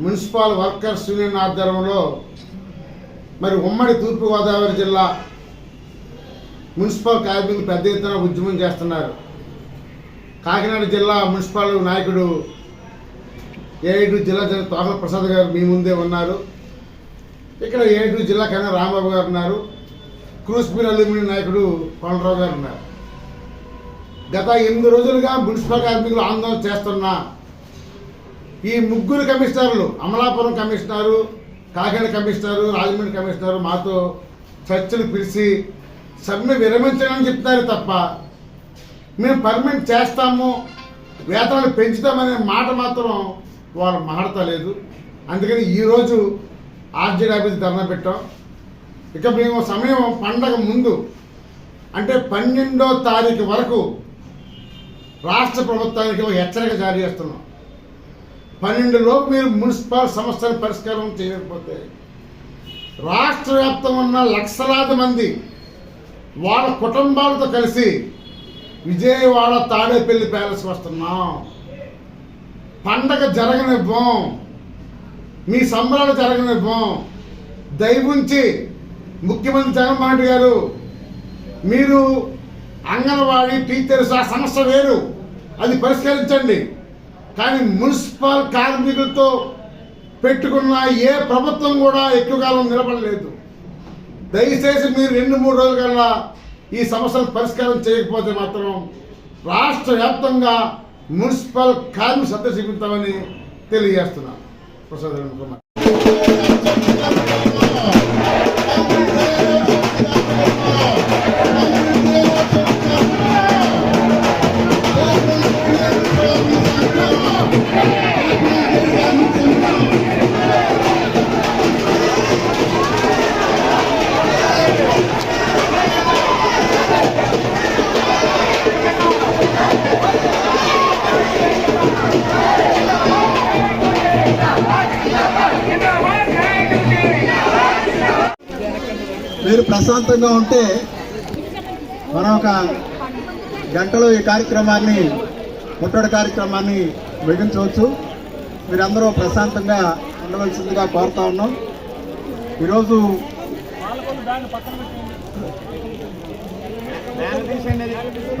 Municipal workers union ఆధ్వర్యంలో మరి ఉమ్మడి తూర్పుగోదావరి జిల్లా మున్సిపల్ కార్మికులు పెద్ద ఎత్తున ఉద్యమం చేస్తున్నారు. కాకినాడ జిల్లా మున్సిపల్ నాయకుడు ఏఐడు జిల్లా జన తోకల ప్రసాద్ గారు మీ ముందే ఉన్నారు. ఇక్కడ ఏఐడు జిల్లా కన్నా రాంబాబు గారు ఉన్నారు. క్రూస్ అల్యూమినియం నాయకుడు కొండరావు గారు ఉన్నారు. గత ఎనిమిది రోజులుగా మున్సిపల్ కార్మికులు ఆందోళన చేస్తున్నా ఈ ముగ్గురు కమిషనర్లు Amalapuram commissioner Kakinada commissioner Rajahmundry commissioner మాతో చర్చలు పిలిచి సమ్మె విరమించడానికి చెప్తారు తప్ప మేము పర్మనెంట్ చేస్తాము వేతనాలు పెంచుతామనే మాట మాత్రం వాళ్ళు మాడతలేదు అందుకని ఈరోజు ఆర్జీడీ ఆఫీస్ ధర్నా పెట్టాం. ఇక మేము సమయం పండగ ముందు అంటే పన్నెండో తారీఖు వరకు రాష్ట్ర ప్రభుత్వానికి ఒక హెచ్చరిక జారీ చేస్తున్నాం. పన్నెండు లోపు మీరు మున్సిపల్ సమస్యల పరిష్కారం చేయకపోతే రాష్ట్ర వ్యాప్తం ఉన్న లక్షలాది మంది వాళ్ళ కుటుంబాలతో కలిసి విజయవాడ తాడేపల్లి ప్యాలెస్ వస్తున్నాం. పండగ జరగనివ్వం. మీ సంబరాలు జరగనివ్వం. దయవుంచి ముఖ్యమంత్రి జగన్మోహన్ రెడ్డి గారు మీరు అంగన్వాడీ టీచర్స్ ఆ సమస్య వేరు. అది పరిష్కరించండి. కానీ మున్సిపల్ కార్మికులతో పెట్టుకున్న ఏ ప్రభుత్వం కూడా ఎక్కువ కాలం నిలబడలేదు. దయచేసి మీరు రెండు మూడు రోజుల కల్లా ఈ సమస్యను పరిష్కారం చేయకపోతే మాత్రం రాష్ట్ర వ్యాప్తంగా మున్సిపల్ కార్మిక సత్య చూపిస్తామని తెలియజేస్తున్నాను ప్రసాద్ కుమార్. మీరు ప్రశాంతంగా ఉంటే మనం ఒక గంటలో ఈ కార్యక్రమాన్ని ముట్టడి కార్యక్రమాన్ని ముగించవచ్చు. మీరందరూ ప్రశాంతంగా ఉండవలసిందిగా కోరుతా ఉన్నాం. ఈరోజు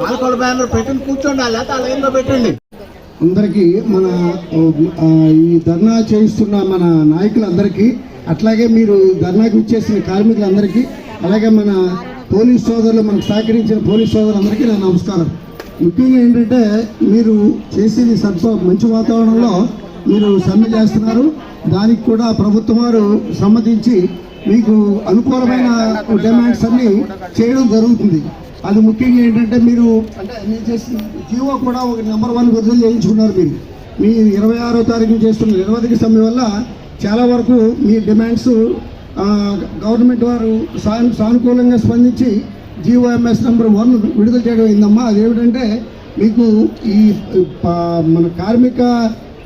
పాలకొల బ్యానర్ పెట్టండి కూర్చోండి లేకపోతే ఆ లైన్లో పెట్టండి. అందరికీ మన ఈ ధర్నా చేయిస్తున్న మన నాయకులందరికీ అట్లాగే మీరు ధర్నాకి ఇచ్చేసిన కార్మికులందరికీ అలాగే మన పోలీస్ సోదరులు మనకు సహకరించిన పోలీస్ సోదరులందరికీ నా నమస్కారం. ముఖ్యంగా ఏంటంటే మీరు చేసేది సత్వ మంచి వాతావరణంలో మీరు సమ్మె చేస్తున్నారు. దానికి కూడా ప్రభుత్వం వారు సమ్మతించి మీకు అనుకూలమైన డిమాండ్స్ అన్ని చేయడం జరుగుతుంది. అది ముఖ్యంగా ఏంటంటే మీరు అంటే మీరు చేసిన జీవో కూడా ఒక నెంబర్ వన్ విడుదల చేయించుకున్నారు మీరు. మీ ఇరవై ఆరో తారీఖు చేస్తున్న నిరవధిక సమ్మె వల్ల చాలా వరకు మీ డిమాండ్స్ గవర్నమెంట్ వారు సాను సానుకూలంగా స్పందించి జీఓఎంఎస్ నెంబర్ వన్ విడుదల చేయడం అయిందమ్మా అదేమిటంటే మీకు ఈ మన కార్మిక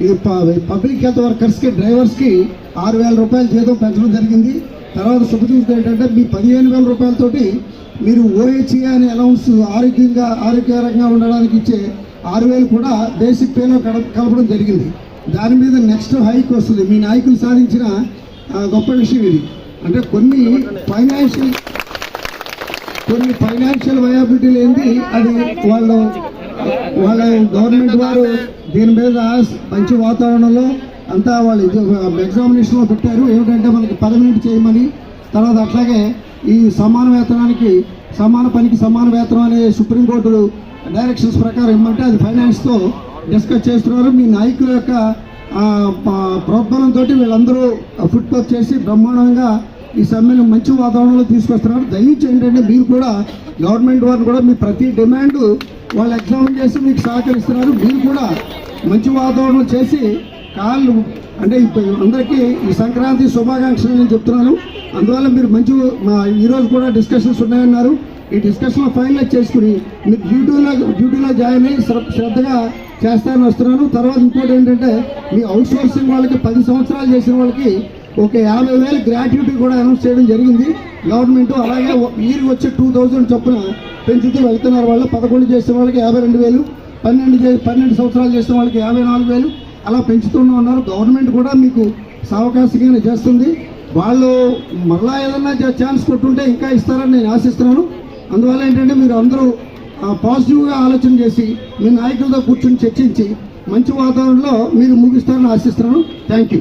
ఇది పబ్లిక్ హెల్త్ వర్కర్స్కి డ్రైవర్స్కి ఆరు వేల రూపాయల జీతం పెంచడం జరిగింది. తర్వాత శుభచూసి ఏంటంటే మీ పదిహేను వేల రూపాయలతోటి మీరు ఓహెచ్ఏ అనే అలౌన్స్ ఆరోగ్యంగా ఆరోగ్యకరంగా ఉండడానికి ఇచ్చే ఆరు వేలు కూడా బేసిక్ పేలో కడ కలపడం జరిగింది. దాని మీద నెక్స్ట్ హైక్ వస్తుంది. మీ నాయకులు సాధించిన గొప్ప విషయం ఇది. అంటే కొన్ని ఫైనాన్షియల్ కొన్ని ఫైనాన్షియల్ వయాబిలిటీ లేని అది వాళ్ళు వాళ్ళ గవర్నమెంట్ వారు దీని మీద మంచి వాతావరణంలో అంతా వాళ్ళు ఎగ్జామినేషన్లో పెట్టారు. ఏమిటంటే మనకి పర్మనెంట్ చేయమని తర్వాత అట్లాగే ఈ సమాన వేతనానికి సమాన పనికి సమాన వేతనం అనే సుప్రీంకోర్టు డైరెక్షన్స్ ప్రకారం ఇమ్మంటే అది ఫైనాన్స్తో డిస్కస్ చేస్తున్నారు. మీ నాయకుల యొక్క ఆ, ప్రోద్బలంతో వీళ్ళందరూ ఫుట్ చేసి బ్రహ్మాండంగా ఈ సమ్మెను మంచి వాతావరణంలో తీసుకొస్తున్నారు. దయచేసి ఏంటంటే మీరు కూడా గవర్నమెంట్ వారిని కూడా మీ ప్రతి డిమాండ్ వాళ్ళు ఎగ్జామిన్ చేసి మీకు సహకరిస్తున్నారు. మీరు కూడా మంచి వాతావరణం చేసి కాళ్ళు అంటే అందరికీ ఈ సంక్రాంతి శుభాకాంక్షలు నేను చెప్తున్నాను. అందువల్ల మీరు మంచి ఈరోజు కూడా డిస్కషన్స్ ఉన్నాయన్నారు. ఈ డిస్కషన్లో ఫైనలైజ్ చేసుకుని మీరు డ్యూటీలో డ్యూటీలో జాయిన్ అయ్యి శ్రద్ధగా చేస్తానని వస్తున్నాను. తర్వాత ఇంకోటి ఏంటంటే మీ అవుట్ సోర్సింగ్ వాళ్ళకి పది సంవత్సరాలు చేసిన వాళ్ళకి ఒక యాభై వేలు గ్రాట్యుటీ కూడా అనౌన్స్ చేయడం జరిగింది. గవర్నమెంట్ అలాగే మీరు వచ్చే టూ థౌజండ్ చొప్పున పెంచుతూ వెళ్తున్నారు వాళ్ళు. పదకొండు చేసిన వాళ్ళకి యాభై రెండు వేలు పన్నెండు చే- పన్నెండు సంవత్సరాలు చేసిన వాళ్ళకి యాభై నాలుగు వేలు. అలా పెంచుతూనే ఉన్నారు. గవర్నమెంట్ కూడా మీకు సావకాశంగానే చేస్తుంది. వాళ్ళు మరలా ఏదన్నా ఛాన్స్ కొట్టుంటే ఇంకా ఇస్తారని నేను ఆశిస్తున్నాను. అందువల్ల ఏంటంటే మీరు అందరూ పాజిటివ్గా ఆలోచన చేసి మీ నాయకులతో కూర్చొని చర్చించి మంచి వాతావరణంలో మీరు ముగిస్తారని ఆశిస్తున్నాను. Thank you